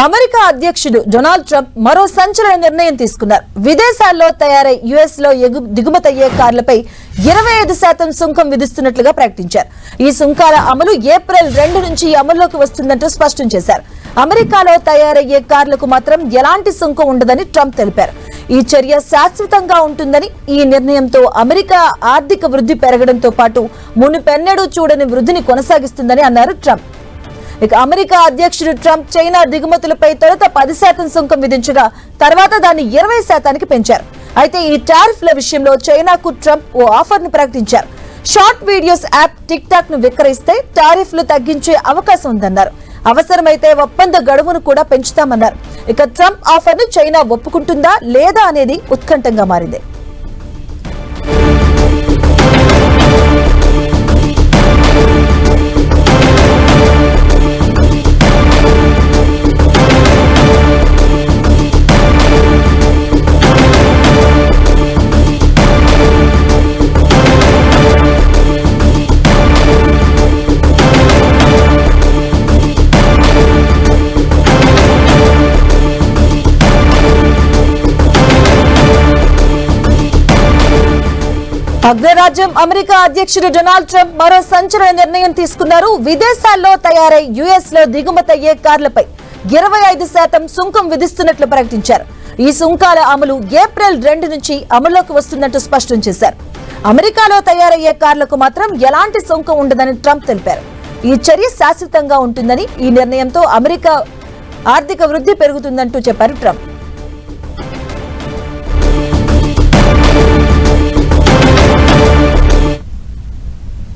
America అధ్యక్షుడు Donald Trump మరో సంచలన నిర్ణయం తీసుకున్నారు. విదేశాల్లో తయారై యుఎస్లో ఎగు- దిగుమతయ్యే కార్లపై ఇరవై ఐదు శాతం సుంకం విధిస్తున్నట్లుగా ప్రకటించారు. ఈ సుంకాల అమలు ఏప్రిల్ రెండు నుంచి అమల్లోకి వస్తుందంటూ స్పష్టం చేశారు. అమెరికాలో తయారయ్యే కార్లకు మాత్రం ఎలాంటి సుంకం ఉండదని ట్రంప్ తెలిపారు. ఈ చర్య శాశ్వతంగా ఉంటుందని ఈ నిర్ణయంతో అమెరికా ఆర్థిక వృద్ధి పెరగడంతో పాటు మునుపెన్నడూ చూడని వృద్ధిని కొనసాగిస్తుందని అన్నారు ట్రంప్. ఇక అమెరికా అధ్యక్షుడు ట్రంప్ చైనా దిగుమతులపై తొలుత పది శాతం సుంకం విధించగా తర్వాత దాన్ని ఇరవై శాతానికి పెంచారు. అయితే ఈ టారిఫ్ల విషయంలో చైనాకు ట్రంప్ ఓ ఆఫర్ను ప్రకటించారు. షార్ట్ వీడియోస్ యాప్ టిక్ టాక్ను విక్రయిస్తే టారిఫ్లు తగ్గించే అవకాశం ఉందన్నారు. అవసరమైతే ఒప్పంద గడువును కూడా పెంచుతామన్నారు. ఇక ట్రంప్ ఆఫర్ను చైనా ఒప్పుకుంటుందా లేదా అనేది ఉత్కంఠంగా మారింది. అగ్రరాజ్యం అమెరికా అధ్యక్షుడు డొనాల్డ్ ట్రంప్ మరో సంచలన నిర్ణయం తీసుకున్నారు. విదేశాల్లో తయారై యుఎస్లో దిగుమతయ్యే కార్లపై ఇరవై ఐదు శాతం సుంకం విధిస్తున్నట్లు ప్రకటించారు. ఈ సుంకాల అమలు ఏప్రిల్ రెండు నుంచి అమల్లోకి వస్తున్నట్టు స్పష్టం చేశారు. అమెరికాలో తయారయ్యే కార్లకు మాత్రం ఎలాంటి సుంకం ఉండదని ట్రంప్ తెలిపారు. ఈ చర్య శాశ్వతంగా ఉంటుందని ఈ నిర్ణయంతో అమెరికా ఆర్థిక వృద్ధి పెరుగుతుందంటూ చెప్పారు ట్రంప్.